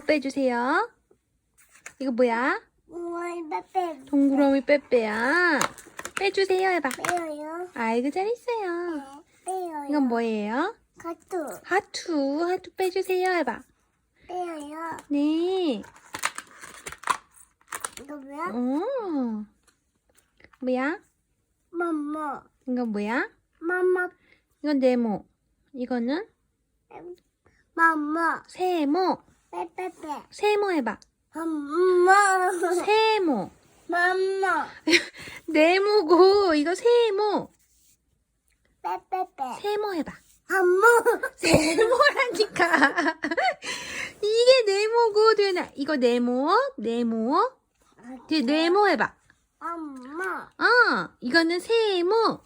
빼주세요. 이거 뭐야? 우와, 빼빼. 동그라미 빼빼야. 빼주세요 해봐. 빼요. 아이고 잘했어요. 네, 빼요. 이건 뭐예요? 가뚜. 하투. 하투 빼주세요 해봐. 빼요. 네. 이거 뭐야? 오. 뭐야? 맘마. 이건 뭐야? 맘마. 이건 네모. 이거는 맘마. 세모. 빼빼빼. 세모 해봐. 맘마. 세모. 맘마. 네모고 이거 세모. 빼빼빼. 세모 해봐. 맘마. 네모라니까. 이게 네모고 되나? 이거 네모. 네모. 뒤에 네모 해봐. 엄마. 어, 이거는 세모.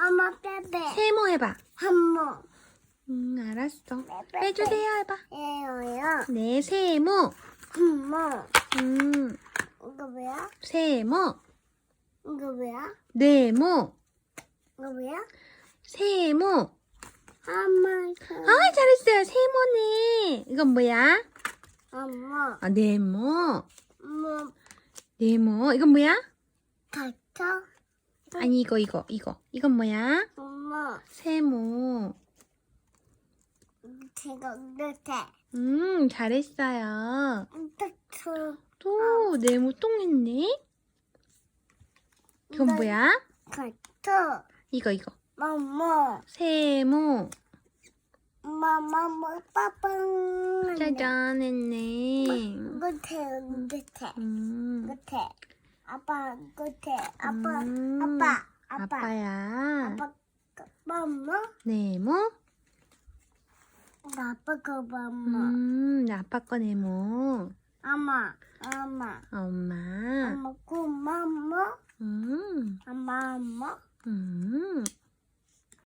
엄마 빼빼. 세모 해봐. 엄마. 음, 알았어. 빼빼빼. 빼주세요 해봐. 예요요. 네, 세모. 엄마. 음, 이거 뭐야? 세모. 이거 뭐야? 네모. 이거 뭐야? 세모. 엄마. 아, 잘했어요. 세모네. 이건 뭐야? 엄마. 아, 네모. 엄마. 네모. 이건 뭐야? 가짜. 아니, 이거, 이거, 이거. 이건 뭐야? 엄마. 세모. 제가 이렇게. 음, 잘했어요. 이렇게. 또, 네모 똥했네? 이건 뭐야? 가짜. 이거, 이거. 엄마. 세모. 엄마, 뭐, 빠빵. 짜잔 했네. 끝에, 끝에. 음, 끝에. 아빠, 끝에. 아빠, 음, 아빠, 아빠. 아빠야. 아빠, 맘마? 네모. 아빠 거 맘마. 음, 아빠 거 네모. 엄마, 엄마. 엄마. 엄마, 그 맘마. 음, 엄마, 엄마. 음.